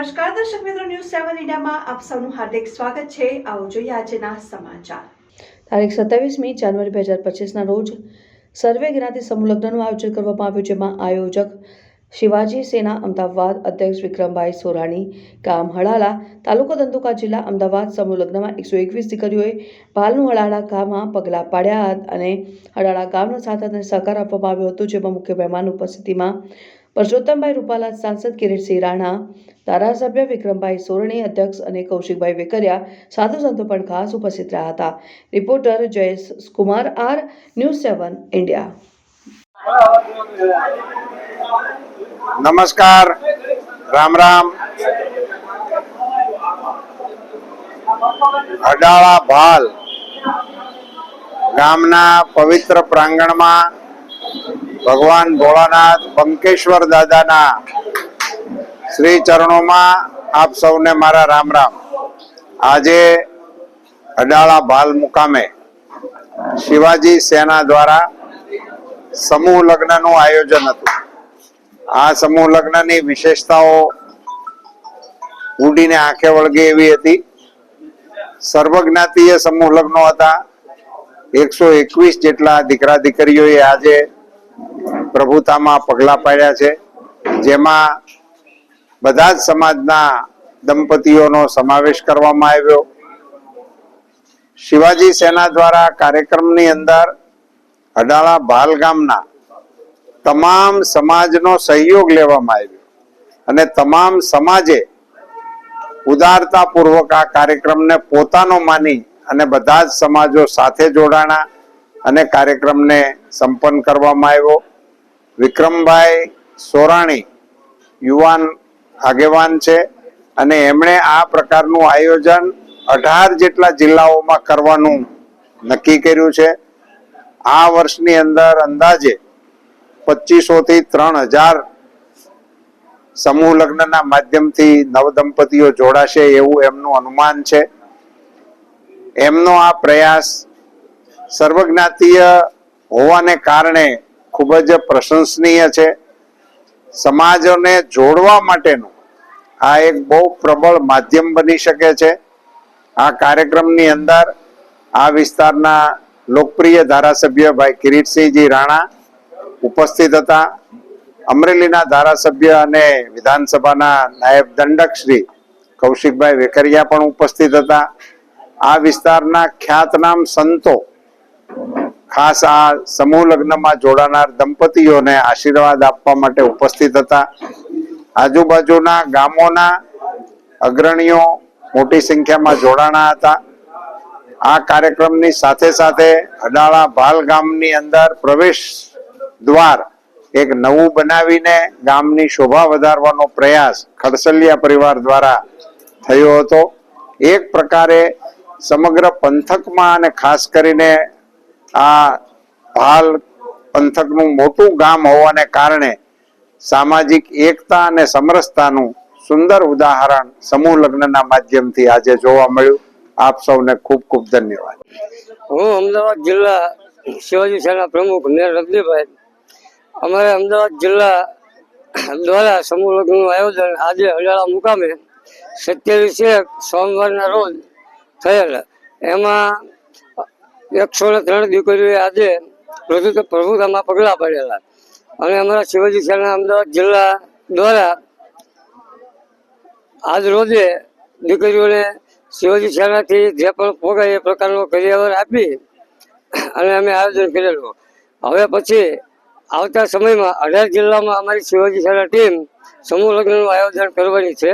One ઇન્ડિયામાં આપ સૌનું હાર્દિક સ્વાગત છે. આવો જોઈએ આજના સમાચાર. તારીખ સત્યાવીસમી જાન્યુઆરી બે હજાર પચીસના રોજ સર્વે જ્ઞાતિ સમૂહ લગ્નનું આયોજન કરવામાં આવ્યું, જેમાં આયોજક શિવાજી, સેના, અમદાવાદ અધ્યક્ષ વિક્રમભાઈ સોરાણી, ગામ હળાલા, તાલુકો ધંધુકા જિલ્લા અમદાવાદ સમૂહ લગ્નમાં એકસો એકવીસ દીકરીઓએ ભાલનું હળાળા ગામમાં પગલાં પાડ્યા અને હળાળા ગામનો સાથ અને સહકાર આપવામાં આવ્યો હતો, જેમાં મુખ્ય મહેમાન ઉપસ્થિતિમાં પરસોત્તમભાઈ રૂપાલા સાંસદ કિરીટસિંહ રાણા, ધારાસભ્ય વિક્રમભાઈ સોરણી અધ્યક્ષ અને કૌશિકભાઈ વેકરિયા સાધુ સંતો પણ ખાસ ઉપસ્થિત રહ્યા હતા. Reporter Jayesh Kumar, R news seven, India. નમસ્કાર, રામ રામ. અડાળા ભાલ ગામના પવિત્ર પ્રાંગણમાં ભગવાન ભોળાનાથ બંકેશ્વર દાદાના શ્રી ચરણોમાં આપ સૌને મારા રામ રામ. આજે અડાળા ભાલ મુકામે શિવાજી સેના દ્વારા સમૂહ લગ્નનું આયોજન હતું. આ સમૂહ લગ્નની વિશેષતાઓ ઉડીને આંખે વળગે એવી હતી. સર્વજ્ઞાતીય સમૂહ લગ્નો હતા. એકસો એકવીસ જેટલા દીકરા દીકરીઓએ આજે પ્રભુતામાં પગલા પાડ્યા છે. જેમાં બધા જ સમાજના દંપતીઓનો સમાવેશ કરવામાં આવ્યો. શિવાજી સેના દ્વારા કાર્યક્રમની અંદર અડાળા ભાલ ગામના તમામ સમાજનો સહયોગ લેવામાં આવ્યો અને તમામ સમાજે ઉદારતાપૂર્વક આ કાર્યક્રમને પોતાનો માની અને બધા જ સમાજો સાથે જોડાણા. અને કાર્યક્રમને સંપન્ન કરવામાં આવ્યો. વિક્રમભાઈ સોરાણી યુવાન આગેવાન છે અને એમણે આ પ્રકારનું આયોજન અઢાર જેટલા જિલ્લાઓમાં કરવાનું નક્કી કર્યું છે. આ વર્ષની અંદર અંદાજે પચીસોથી ત્રણ હજાર સમૂહ લગ્નના માધ્યમથી નવદંપતીઓ જોડાશે એવું એમનું અનુમાન છે. એમનો આ પ્રયાસ સર્વજ્ઞાતીય હોવાને કારણે ખૂબ જ પ્રશંસનીય છે. સમાજને જોડવા માટેનું આ એક બહુ પ્રબળ માધ્યમ બની શકે છે. આ કાર્યક્રમની અંદર આ વિસ્તારના લોકપ્રિય ધારાસભ્ય ભાઈ કિરીટસિંહજી રાણા ઉપસ્થિત હતા. અમરેલીના ધારાસભ્ય અને વિધાનસભાના નાયબ દંડક શ્રી કૌશિકભાઈ વેકરિયા પણ ઉપસ્થિત હતા. આ વિસ્તારના ખ્યાતનામ સંતો ખાસ આ સમૂહ લગ્નમાં જોડાનાર દંપતીઓને આશીર્વાદ આપવા માટે ઉપસ્થિત હતા. આજુબાજુના ગામોના અગ્રણીઓ મોટી સંખ્યામાં જોડાણા હતા. આ કાર્યક્રમની સાથે સાથે અડાળા ભાલ ગામની અંદર પ્રવેશ દ્વાર એક નવું બનાવીને ગામની શોભા વધારવાનો પ્રયાસ ખડસલિયા પરિવાર દ્વારા થયો હતો. એક પ્રકારે સમગ્ર પંથકમાં અને ખાસ કરીને આ ભાલ પંથકનું મોટું ગામ હોવાને કારણે સામાજિક એકતા અને સમરસતાનું સુંદર ઉદાહરણ સમૂહ લગ્નના માધ્યમથી આજે જોવા મળ્યું. આપ સૌને ખૂબ ખૂબ ધન્યવાદ. હું અમદાવાદ જિલ્લા શિવાજી સેના પ્રમુખ મેર રજનીભાઈ. અમારે અમદાવાદ જિલ્લા દ્વારા સમૂહ લગ્નનું આયોજન આજે હરિયાળા મુકામે સત્યાવીસ એક સોમવારના રોજ થયેલ. એમાં એકસો ને ત્રણ દીકરીઓએ આજે પ્રભુ પ્રભુતામાં પગલાં પડેલા. અને અમારા શિવાજી સેના અમદાવાદ જિલ્લા દ્વારા આજ રોજે દીકરીઓને શિવાજી સેનાથી જે પણ પોગાય એ પ્રકારનો કરિયાવર આપી અને અમે આયોજન કરેલું. હવે પછી આવતા સમયમાં અઢાર જિલ્લામાં અમારી શિવાજી સેના ટીમ સમૂહ લગ્નનું આયોજન કરવાની છે.